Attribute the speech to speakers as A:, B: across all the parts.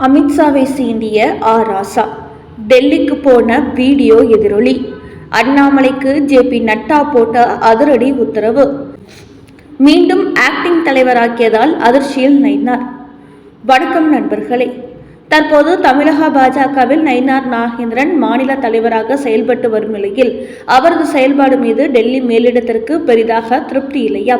A: அமித்ஷாவை சீண்டிய ஆ. ராசா. டெல்லிக்கு போன வீடியோ எதிரொலி. அண்ணாமலைக்கு ஜேபி நட்டா போட்ட அதிரடி உத்தரவு. மீண்டும் ஆக்டிங் தலைவராக்கியதால் அதிர்ச்சியில் நைனார். வணக்கம் நண்பர்களே. தற்போது தமிழக பாஜகவில் நயினார் நாகேந்திரன் மாநில தலைவராக செயல்பட்டு வரும் நிலையில் அவரது செயல்பாடு மீது டெல்லி மேலிடத்திற்கு பெரிதாக திருப்தி இல்லையா?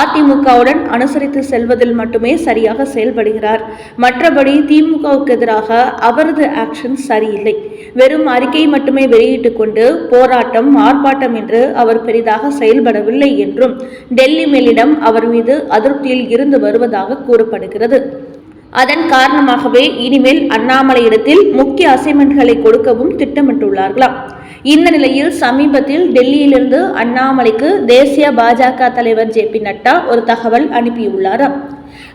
A: அதிமுகவுடன் அனுசரித்து செல்வதில் மட்டுமே சரியாக செயல்படுகிறார். மற்றபடி திமுகவுக்கு எதிராக அவரது ஆக்ஷன் சரியில்லை. வெறும் அறிக்கை மட்டுமே வெளியிட்டுக் கொண்டு போராட்டம் ஆர்ப்பாட்டம் என்று அவர் பெரிதாக செயல்படவில்லை என்றும் டெல்லி மேலிடம் அவர் மீது அதிருப்தியில் இருந்து வருவதாக கூறப்படுகிறது. அதன் காரணமாகவே இனிமேல் அண்ணாமலையிடத்தில் முக்கிய அசைன்மெண்ட்களை கொடுக்கவும் திட்டமிட்டுள்ளார்களாம். இந்த நிலையில் சமீபத்தில் டெல்லியிலிருந்து அண்ணாமலைக்கு தேசிய பாஜக தலைவர் ஜே பி நட்டா ஒரு தகவல் அனுப்பியுள்ளாராம்.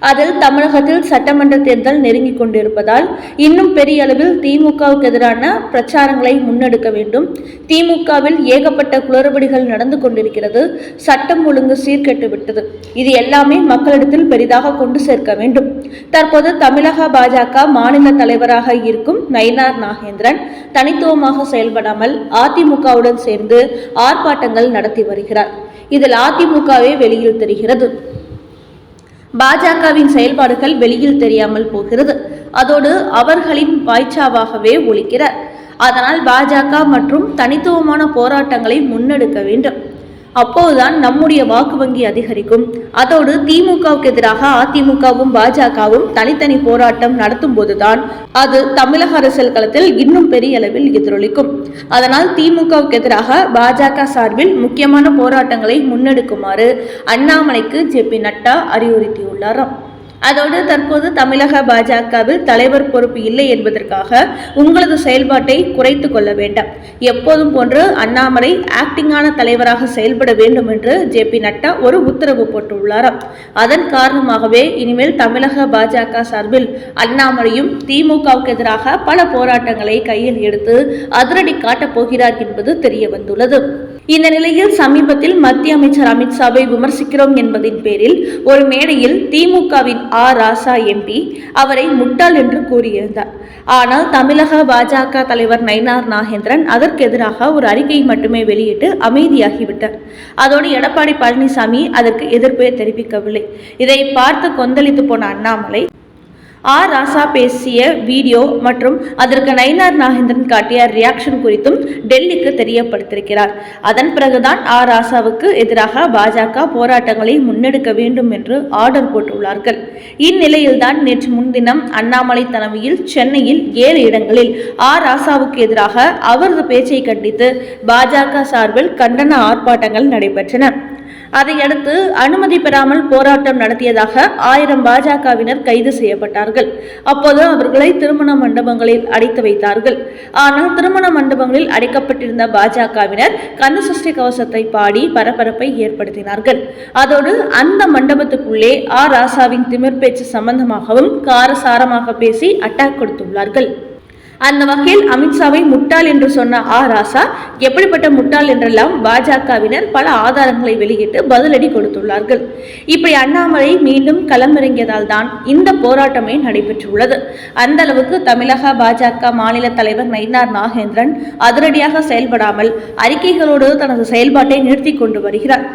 A: அதில் தமிழகத்தில் சட்டமன்ற தேர்தல் நெருங்கிக் கொண்டிருப்பதால் இன்னும் பெரிய அளவில் திமுகவுக்கு எதிரான பிரச்சாரங்களை முன்னெடுக்க வேண்டும். திமுகவில் ஏகப்பட்ட குளறுபடிகள் நடந்து கொண்டிருக்கிறது. சட்டம் ஒழுங்கு சீர்கெட்டு விட்டது. இது எல்லாமே மக்களிடத்தில் பெரிதாக கொண்டு சேர்க்க வேண்டும். தற்போது தமிழக பாஜக மாநில தலைவராக இருக்கும் நயினார் நாகேந்திரன் தனித்துவமாக செயல்படாமல் அதிமுகவுடன் சேர்ந்து ஆர்ப்பாட்டங்கள் நடத்தி வருகிறார். இதில் அதிமுகவே வெளியில் தெரிகிறது. பாஜகவின் செயல்பாடுகள் வெளியில் தெரியாமல் போகிறது. அதோடு அவர்களின் வாய்ச்சாவாகவே ஒழிக்கிறார். அதனால் பாஜக மற்றும் தனித்துவமான போராட்டங்களை முன்னெடுக்க வேண்டும். அப்போதுதான் நம்முடைய வாக்கு வங்கி அதிகரிக்கும். அதோடு திமுகவுக்கு எதிராக அதிமுகவும் பாஜகவும் தனித்தனி போராட்டம் நடத்தும் போதுதான் அது தமிழக அரசியல் களத்தில் இன்னும் பெரிய அளவில் எதிரொலிக்கும். அதனால் திமுகவுக்கு எதிராக பாஜக சார்பில் முக்கியமான போராட்டங்களை முன்னெடுக்குமாறு அண்ணாமலைக்கு ஜே பி நட்டா அறிவுறுத்தியுள்ளாராம். அதோடு தற்போது தமிழக பாஜகவில் தலைவர் பொறுப்பு இல்லை என்பதற்காக உங்களது செயல்பாட்டை குறைத்து கொள்ள வேண்டாம். எப்போதும் போன்று அண்ணாமலை ஆக்டிங்கான தலைவராக செயல்பட வேண்டும் என்று ஜே பி நட்டா ஒரு உத்தரவு போட்டுள்ளாராம் அதன் காரணமாகவே இனிமேல் தமிழக பாஜக சார்பில் அண்ணாமலையும் திமுகவுக்கு எதிராக பல போராட்டங்களை கையில் எடுத்து அதிரடி காட்டப் போகிறார் என்பது தெரிய வந்துள்ளது இந்த நிலையில் சமீபத்தில் மத்திய அமைச்சர் அமித்ஷாவை விமர்சிக்கிறோம் என்பதின் பேரில் ஒரு மேடையில் திமுகவின் ஆ. ராசா எம்பி அவரை முட்டாள் என்று கூறியிருந்தார். ஆனால் தமிழக பாஜக தலைவர் நயினார் நாகேந்திரன் அதற்கு எதிராக ஒரு அறிக்கை மட்டுமே வெளியிட்டு அமைதியாகிவிட்டார். அதோடு எடப்பாடி பழனிசாமி அதற்கு எதிர்ப்பை தெரிவிக்கவில்லை. இதை பார்த்து கொந்தளித்து போன அண்ணாமலை ஆர் ராசா பேசிய வீடியோ மற்றும் அதற்கு நயினார் நாகேந்திரன் காட்டிய ரியாக்ஷன் குறித்தும் டெல்லிக்கு தெரியப்படுத்திருக்கிறார் அதன் பிறகுதான் ஆர் ராசாவுக்கு எதிராக பாஜக போராட்டங்களை முன்னெடுக்க வேண்டும் என்று ஆர்டர் போட்டுள்ளார்கள். இந்நிலையில்தான் நேற்று முன்தினம் அண்ணாமலை தலைமையில் சென்னையில் ஏழு இடங்களில் ஆர் ராசாவுக்கு எதிராக அவரது பேச்சை கண்டித்து பாஜக சார்பில் கண்டன ஆர்ப்பாட்டங்கள் நடைபெற்றன. அதையடுத்து அனுமதி பெறாமல் போராட்டம் நடத்தியதாக ஆயிரம் பாஜகவினர் கைது செய்யப்பட்டார்கள். அப்போது அவர்களை திருமண மண்டபங்களில் அடைத்து வைத்தார்கள். ஆனால் திருமண மண்டபங்களில் அடைக்கப்பட்டிருந்த பாஜகவினர் கந்தசஷ்டி கவசத்தை பாடி பரபரப்பை ஏற்படுத்தினார்கள். அதோடு அந்த மண்டபத்துக்குள்ளே ஆ. ராசாவின் திமிர் பேச்சு சம்பந்தமாகவும் காரசாரமாக பேசி அட்டாக் கொடுத்துள்ளார்கள். அந்த வகையில் அமித்ஷாவை முட்டாள் என்று சொன்ன ஆ ராசா எப்படிப்பட்ட முட்டாள் என்றெல்லாம் பாஜகவினர் பல ஆதாரங்களை வெளியிட்டு பதிலடி கொடுத்துள்ளார்கள். இப்படி அண்ணாமலை மீண்டும் களமிறங்கியதால் தான் இந்த போராட்டமே நடைபெற்றுள்ளது. அந்த அளவுக்கு தமிழக பாஜக மாநில தலைவர் நயினார் நாகேந்திரன் அதிரடியாக செயல்படாமல் அறிக்கைகளோடு தனது செயல்பாட்டை நிறுத்தி கொண்டு வருகிறார்.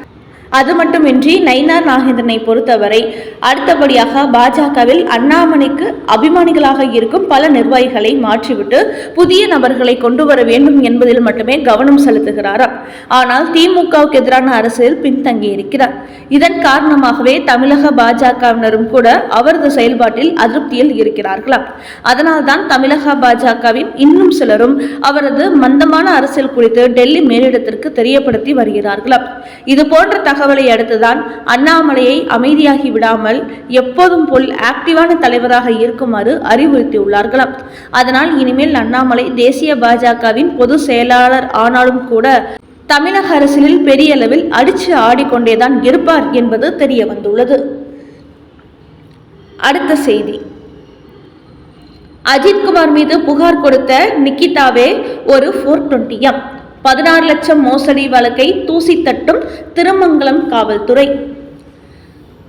A: அது மட்டுமின்றி நயினார் நாகேந்திரனை பொறுத்தவரை அடுத்தபடியாக பாஜகவில் அண்ணாமலைக்கு அபிமானிகளாக இருக்கும் பல நிர்வாகிகளை மாற்றிவிட்டு புதிய நபர்களை கொண்டு வர வேண்டும் என்பதில் மட்டுமே கவனம் செலுத்துகிறாராம் ஆனால் திமுகவுக்கு எதிரான அரசியல் பின்தங்கி இருக்கிறார். இதன் காரணமாகவே தமிழக பாஜகவினரும் கூட அவரது செயல்பாட்டில் அதிருப்தியில் இருக்கிறார்களாம் அதனால்தான் தமிழக பாஜகவின் இன்னும் சிலரும் அவரது மந்தமான அரசியல் குறித்து டெல்லி மேலிடத்திற்கு தெரியப்படுத்தி வருகிறார்களாம் இது போன்ற தகவலை அடுத்துதான் அண்ணாமலையை அமைதியாகி விடாமல் எப்போதும் போல் ஆக்டிவான தலைவராக இருக்குமாறு அறிவுறுத்தியுள்ளார்களாம். அதனால் இனிமேல் அண்ணாமலை தேசிய பாஜகவின் பொது செயலாளர் ஆனாலும் கூட தமிழக அரசியலில் பெரிய அளவில் அடிச்சு ஆடிக்கொண்டேதான் இருப்பார் என்பது தெரிய வந்துள்ளது. அடுத்த செய்தி. அஜித்குமார் மீது புகார் கொடுத்த நிக்கிதாவே ஒரு ஃபோர் டுவெண்ட்டியம் பதினாறு லட்சம் மோசடி வழக்கை தூசி தட்டும் திருமங்கலம் காவல்துறை.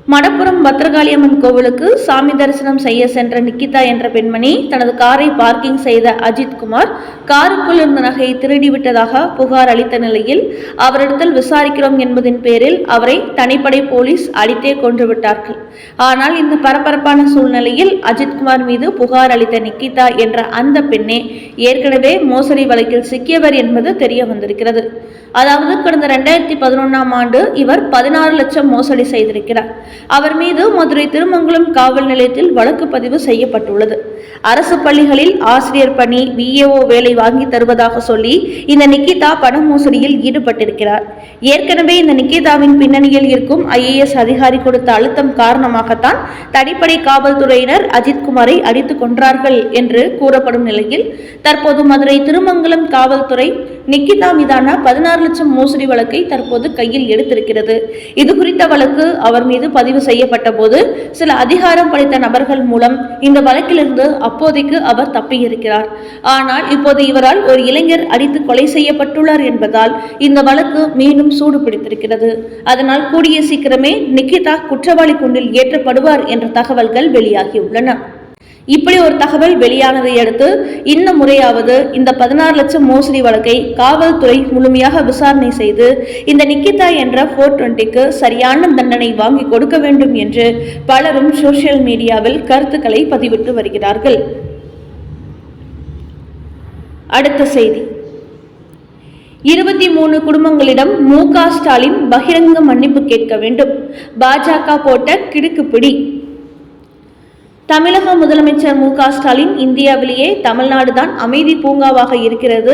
A: மடப்புறம் பத்ரகாளியம்மன் கோவிலுக்கு சாமி தரிசனம் செய்ய சென்ற நிக்கிதா என்ற பெண்மணி தனது காரை பார்க்கிங் செய்த அஜித்குமார் காருக்குள் இருந்த நகையை திருடிவிட்டதாக புகார் அளித்த நிலையில் அவரிடத்தில் விசாரிக்கிறோம் என்பதின் பேரில் அவரை தனிப்படை போலீஸ் அடித்தே கொன்றுவிட்டார்கள் ஆனால் இந்த பரபரப்பான சூழ்நிலையில் அஜித்குமார் மீது புகார் அளித்த நிக்கிதா என்ற அந்த பெண்ணே ஏற்கனவே மோசடி வழக்கில் சிக்கியவர் என்பது தெரிய வந்திருக்கிறது. அதாவது கடந்த ரெண்டாயிரத்தி பதினொன்றாம் ஆண்டு இவர் பதினாறு லட்சம் மோசடி செய்திருக்கிறார். அவர் மீது மதுரை திருமங்கலம் காவல் நிலையத்தில் வழக்கு பதிவு செய்யப்பட்டுள்ளது. அரசு பள்ளிகளில் ஆசிரியர் பணி விஏஓ வேலை வாங்கி தருவதாக சொல்லி இந்த நிக்கிதா பண மோசடியில் ஈடுபட்டிருக்கிறார். ஏற்கனவே இந்த நிக்கிதாவின் பின்னணியில் இருக்கும் ஐஏஎஸ் அதிகாரி கொடுத்த அழுத்தம் காரணமாகத்தான் தடிப்படை காவல்துறையினர் அஜித்குமாரை அடித்துக் கொன்றார்கள் என்று கூறப்படும் நிலையில் தற்போது மதுரை திருமங்கலம் காவல்துறை நிக்கிதா மீதான பதினாறு லட்சம் மோசடி வழக்கை தற்போது கையில் எடுத்திருக்கிறது. இது குறித்த வழக்கு அவர் மீது பதிவு செய்யப்பட்ட போது சில அதிகாரம் படைத்த நபர்கள் மூலம் இந்த வழக்கிலிருந்து அப்போதைக்கு அவர் தப்பியிருக்கிறார். ஆனால் இப்போது இவரால் ஒரு இளைஞர் அடித்து கொலை செய்யப்பட்டுள்ளார் என்பதால் இந்த வழக்கு மீண்டும் சூடு பிடித்திருக்கிறது அதனால் கூடிய சீக்கிரமே நிக்கிதா குற்றவாளி குண்டில் ஏற்றப்படுவார் என்ற தகவல்கள் வெளியாகியுள்ளன. இப்படி ஒரு தகவல் வெளியானதை அடுத்து இந்த முறையாவது இந்த பதினாறு லட்சம் மோசடி வழக்கை காவல்துறை முழுமையாக விசாரணை செய்து இந்த நிக்கிதா என்ற ஃபோர் டுவெண்ட்டிக்கு சரியான தண்டனை வாங்கி கொடுக்க வேண்டும் என்று பலரும் சோசியல் மீடியாவில் கருத்துக்களை பதிவிட்டு வருகிறார்கள். அடுத்த செய்தி. இருபத்தி மூணு குடும்பங்களிடம் மு க ஸ்டாலின் பகிரங்க மன்னிப்பு கேட்க வேண்டும். பாஜக போட்ட கிடுக்குப்பிடி. தமிழக முதலமைச்சர் மு க ஸ்டாலின் இந்தியாவிலேயே தமிழ்நாடு தான் அமைதி பூங்காவாக இருக்கிறது.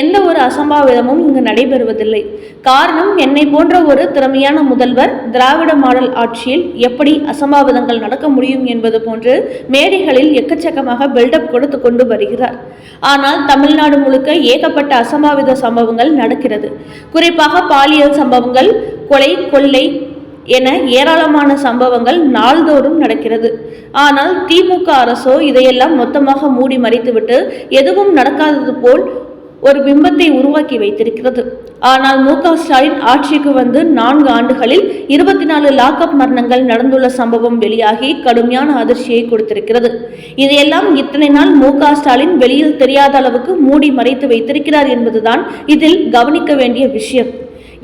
A: எந்த ஒரு அசம்பாவிதமும் இங்கு நடைபெறுவதில்லை. காரணம் என்னை போன்ற ஒரு திறமையான முதல்வர் திராவிட மாடல் ஆட்சியில் எப்படி அசம்பாவிதங்கள் நடக்க முடியும் என்பது போன்று மேடைகளில் எக்கச்சக்கமாக பில்டப் கொடுத்து கொண்டு வருகிறார். ஆனால் தமிழ்நாடு முழுக்க ஏகப்பட்ட அசம்பாவித சம்பவங்கள் நடக்கிறது. குறிப்பாக பாலியல் சம்பவங்கள் கொலை கொள்ளை என ஏராளமான சம்பவங்கள் நாள்தோறும் நடக்கிறது. ஆனால் திமுக அரசோ இதையெல்லாம் மொத்தமாக மூடி மறைத்துவிட்டு எதுவும் நடக்காதது போல் ஒரு பிம்பத்தை உருவாக்கி வைத்திருக்கிறது. ஆனால் மு க ஸ்டாலின் ஆட்சிக்கு வந்து நான்கு ஆண்டுகளில் இருபத்தி நாலு லாக்அப் மரணங்கள் நடந்துள்ள சம்பவம் வெளியாகி கடுமையான அதிர்ச்சியை கொடுத்திருக்கிறது. இதையெல்லாம் இத்தனை நாள் மு க ஸ்டாலின் வெளியில் தெரியாத அளவுக்கு மூடி மறைத்து வைத்திருக்கிறார் என்பதுதான் இதில் கவனிக்க வேண்டிய விஷயம்.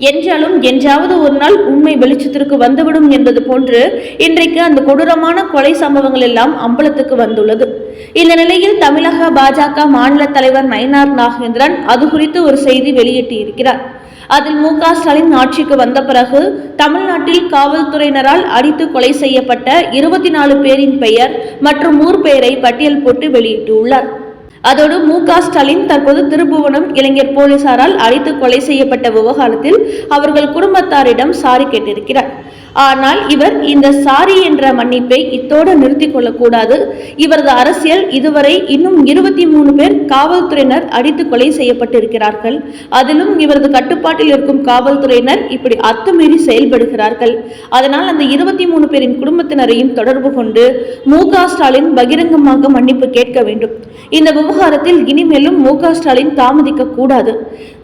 A: என்றாலும் என்றாவது ஒரு நாள் உண்மை வெளிச்சத்திற்கு வந்துவிடும் என்பது போன்று இன்றைக்கு அந்த கொடூரமான கொலை சம்பவங்கள் எல்லாம் அம்பலத்துக்கு வந்துள்ளது. இந்த நிலையில் தமிழக பாஜக மாநில தலைவர் நயனார் நாகேந்திரன் அது குறித்து ஒரு செய்தி வெளியிட்டிருக்கிறார். அதில் மு க ஸ்டாலின் ஆட்சிக்கு வந்த பிறகு தமிழ்நாட்டில் காவல்துறையினரால் அடித்து கொலை செய்யப்பட்ட இருபத்தி நாலு பேரின் பெயர் மற்றும் ஊர் பெயரை பட்டியல் போட்டு வெளியிட்டுள்ளார். அதோடு மு க ஸ்டாலின் தற்போது திருபுவனம் இளைஞர் போலீசாரால் அடித்து கொலை செய்யப்பட்ட விவகாரத்தில் அவர்கள் குடும்பத்தாரிடம் சாரி கேட்டிருக்கிறார். ஆனால் இவர் இந்த சாரி என்ற மன்னிப்பை இத்தோடு நிறுத்தி கொள்ளக்கூடாது. இவரது அரசியல் இதுவரை இன்னும் இருபத்தி மூணு பேர் காவல்துறையினர் அடித்து கொலை செய்யப்பட்டிருக்கிறார்கள். அதிலும் இவரது கட்டுப்பாட்டில் இருக்கும் காவல்துறையினர் இப்படி அத்துமீறி செயல்படுகிறார்கள். அதனால் அந்த இருபத்தி மூணு பேரின் குடும்பத்தினரையும் தொடர்பு கொண்டு மு ஸ்டாலின் பகிரங்கமாக மன்னிப்பு கேட்க வேண்டும். இந்த விவகாரத்தில் இனிமேலும் மு ஸ்டாலின் தாமதிக்க கூடாது.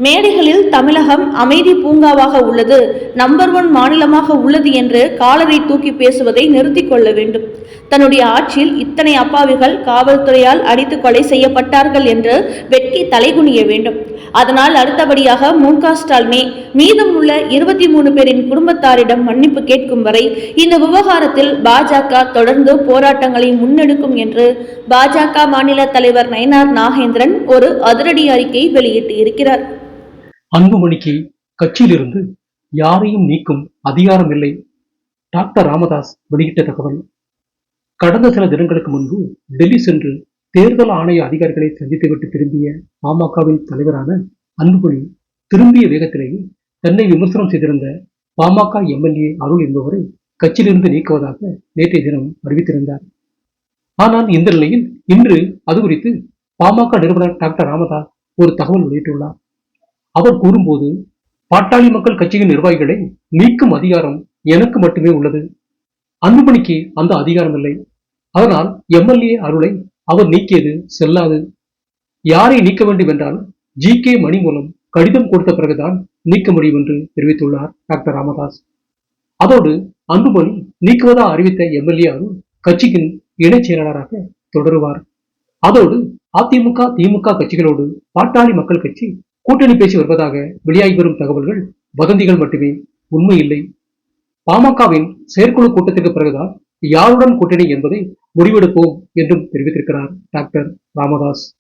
A: மேடைகளில் தமிழகம் அமைதி பூங்காவாக உள்ளது. நம்பர் ஒன் மாநிலமாக உள்ளது என்று காலரை தூக்கி பேசுவதை நிறுத்திக் கொள்ள வேண்டும். தன்னுடைய ஆட்சியில் இத்தனை அப்பாவிகள் காவல்துறையால் அடித்து கொலை செய்யப்பட்டார்கள் என்று வெட்கி தலைகுனிய வேண்டும். அதனால் அடுத்தபடியாக மு க ஸ்டாலினே மீதமுள்ள இருபத்தி மூணு பேரின் குடும்பத்தாரிடம் மன்னிப்பு கேட்கும் வரை இந்த விவகாரத்தில் பாஜக தொடர்ந்து போராட்டங்களை முன்னெடுக்கும் என்று பாஜக மாநில தலைவர் நயனார் நாகேந்திரன் ஒரு அதிரடி அறிக்கை வெளியிட்டு இருக்கிறார்.
B: அன்புமணிக்கு கட்சியிலிருந்து யாரையும் நீக்கும் அதிகாரம் இல்லை டாக்டர் ராமதாஸ் வெளியிட்ட தகவல் கடந்த சில தினங்களுக்கு முன்பு டெல்லி சென்று தேர்தல் ஆணைய அதிகாரிகளை சந்தித்துவிட்டு திரும்பிய பாமகவின் தலைவரான அன்புமணி திரும்பிய வேகத்திலேயே தன்னை விமர்சனம் செய்திருந்த பாமக எம்எல்ஏ அருள் என்பவரை கட்சியிலிருந்து நீக்குவதாக நேற்றைய தினம் அறிவித்திருந்தார். ஆனால் இந்த நிலையில் இன்று அது குறித்து பாமக நிறுவனர் டாக்டர் ராமதாஸ் ஒரு தகவல் வெளியிட்டுள்ளார். அவர் கூறும்போது பாட்டாளி மக்கள் கட்சியின் நிர்வாகிகளை நீக்கும் அதிகாரம் எனக்கு மட்டுமே உள்ளது. அன்புமணிக்கு அந்த அதிகாரம் இல்லை. அதனால் எம்எல்ஏ அருளை அவர் நீக்கியது செல்லாது. யாரை நீக்க வேண்டும் என்றால் ஜி. கே. மணி மூலம் கடிதம் கொடுத்த பிறகுதான் நீக்க முடியும் என்று தெரிவித்துள்ளார் டாக்டர் ராமதாஸ். அதோடு அன்புமணி நீக்குவதா அறிவித்த எம்எல்ஏ அருள் கட்சியின் இணைச் செயலாளராக தொடருவார். அதோடு அதிமுக திமுக கட்சிகளோடு பாட்டாளி மக்கள் கட்சி கூட்டணி பேசி வருவதாக வெளியாகி வரும் தகவல்கள் வதந்திகள் மட்டுமே. உண்மை இல்லை. பாமகவின் செயற்குழு கூட்டத்திற்கு பிறகுதான் யாருடன் கூட்டணி என்பதை முடிவெடுப்போம் என்றும் தெரிவித்திருக்கிறார் டாக்டர் ராமதாஸ்.